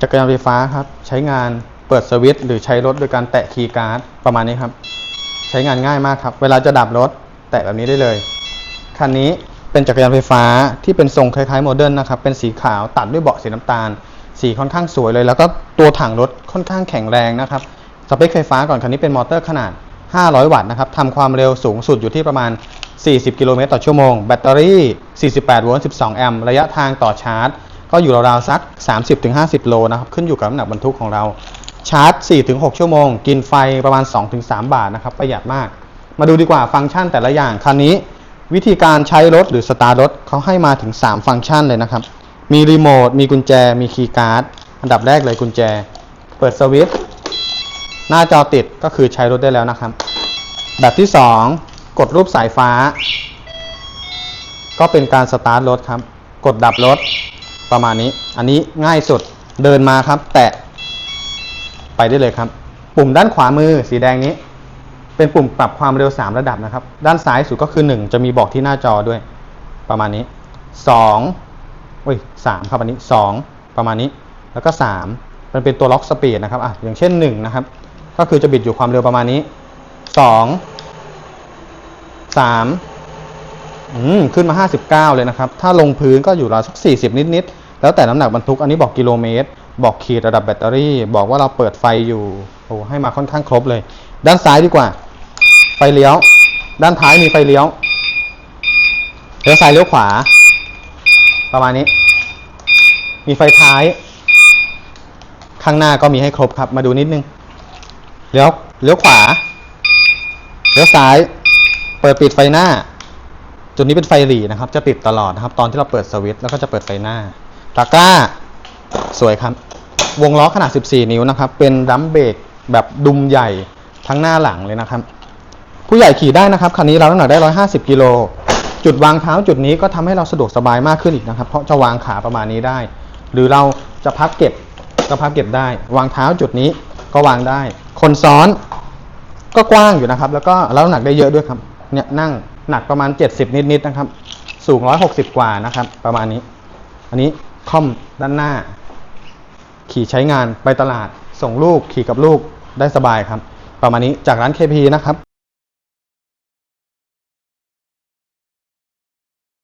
จักรยานไฟฟ้าครับ ใช้งานเปิดสวิตช์หรือใช้รถโดยการแตะคีย์การ์ดประมาณนี้ครับ ใช้งานง่ายมากครับ เวลาจะดับรถ แตะแบบนี้ได้เลย คันนี้เป็นจักรยานไฟฟ้าที่เป็นทรงคล้ายๆโมเดิร์นนะครับ เป็นสีขาวตัดด้วยเบาะสีน้ำตาล สีค่อนข้างสวยเลย แล้วก็ตัวถังรถค่อนข้างแข็งแรงนะครับ สเปคไฟฟ้าก่อนคันนี้เป็นมอเตอร์ขนาด 500 วัตต์นะครับทำความเร็วสูงสุดอยู่ที่ประมาณ 40 กิโลเมตรต่อชั่วโมง แบตเตอรี่ 48 โวลต์ 12 แอมป์ ระยะทางต่อชาร์จ ก็อยู่ราวๆสัก 30-50 โลนะครับขึ้นอยู่กับน้ำหนักบรรทุกของเรา ชาร์จ 4-6 ชั่วโมง กินไฟประมาณ 2-3 บาทนะครับประหยัดมาก มาดูดีกว่าฟังก์ชันแต่ละอย่างคันนี้ วิธีการใช้รถหรือสตาร์ทรถเขาให้มาถึง 3 ฟังก์ชันเลยนะครับ มีรีโมทมีกุญแจ มีคีย์การ์ดอันดับแรกเลยกุญแจ เปิดสวิตช์หน้าจอติดก็คือใช้รถได้แล้วนะครับ แบบที่ 2 กดรูปสายฟ้า ก็เป็นการสตาร์ทรถครับ กดดับรถ ประมาณนี้ อันนี้ง่ายสุดเดินมาครับ แตะ ไปได้เลยครับ ปุ่มด้านขวามือสีแดงนี้ เป็นปุ่มปรับความเร็ว 3 ระดับนะครับ ด้านซ้ายสุดก็คือ 1 จะมีบอกที่หน้าจอด้วย ประมาณนี้2อุ้ย3ครับอันนี้ 2 ประมาณนี้ แล้วก็ 3 มันเป็นตัวล็อกสปีดนะครับอะอย่างเช่น 1 นะครับ ก็คือจะบิดอยู่ความเร็วประมาณนี้ 2 3อืมขึ้นมา 59 เลยนะครับ ถ้าลงพื้นก็อยู่ราวสัก40 นิดๆ แล้วแต่น้ำหนักบรรทุกอันนี้บอกกิโลเมตร บอกขีดระดับแบตเตอรี่ บอกว่าเราเปิดไฟอยู่โอ้ให้มาค่อนข้างครบเลย ด้านซ้ายดีกว่า ไฟเลี้ยว ด้านท้ายมีไฟเลี้ยวเลี้ยวซ้ายเลี้ยวขวา ประมาณนี้ มีไฟท้าย ข้างหน้าก็มีให้ครบครับ มาดูนิดนึงเลี้ยวเลี้ยวขวาเลี้ยวซ้าย เปิดปิดไฟหน้า จุดนี้เป็นไฟหลีนะครับ จะติดตลอดนะครับ ตอนที่เราเปิดสวิตช์แล้วก็จะเปิดไฟหน้า ตะกร้า สวยครับ วงล้อขนาด 14 นิ้วนะครับ เป็นดัมเบรกแบบดุมใหญ่ทั้งหน้าหลังเลยนะครับ ผู้ใหญ่ขี่ได้นะครับ คันนี้เราน้ำหนักได้ 150 กิโล จุดวางเท้าจุดนี้ก็ทำให้เราสะดวกสบายมากขึ้นอีกนะครับ เพราะจะวางขาประมาณนี้ได้ หรือเราจะพับเก็บก็พับเก็บได้ วางเท้าจุดนี้ก็วางได้ คนซ้อนก็กว้างอยู่นะครับ แล้วก็แล้วน้ำหนักได้เยอะด้วยครับ เนี่ยนั่งหนักประมาณ 70 นิดๆนะครับ สูง 160 กว่านะครับ ประมาณนี้ อันนี้ คอมด้านหน้า ขี่ใช้งานไปตลาด ส่งลูกขี่กับลูกได้สบายครับ ประมาณนี้จากร้าน KP นะครับ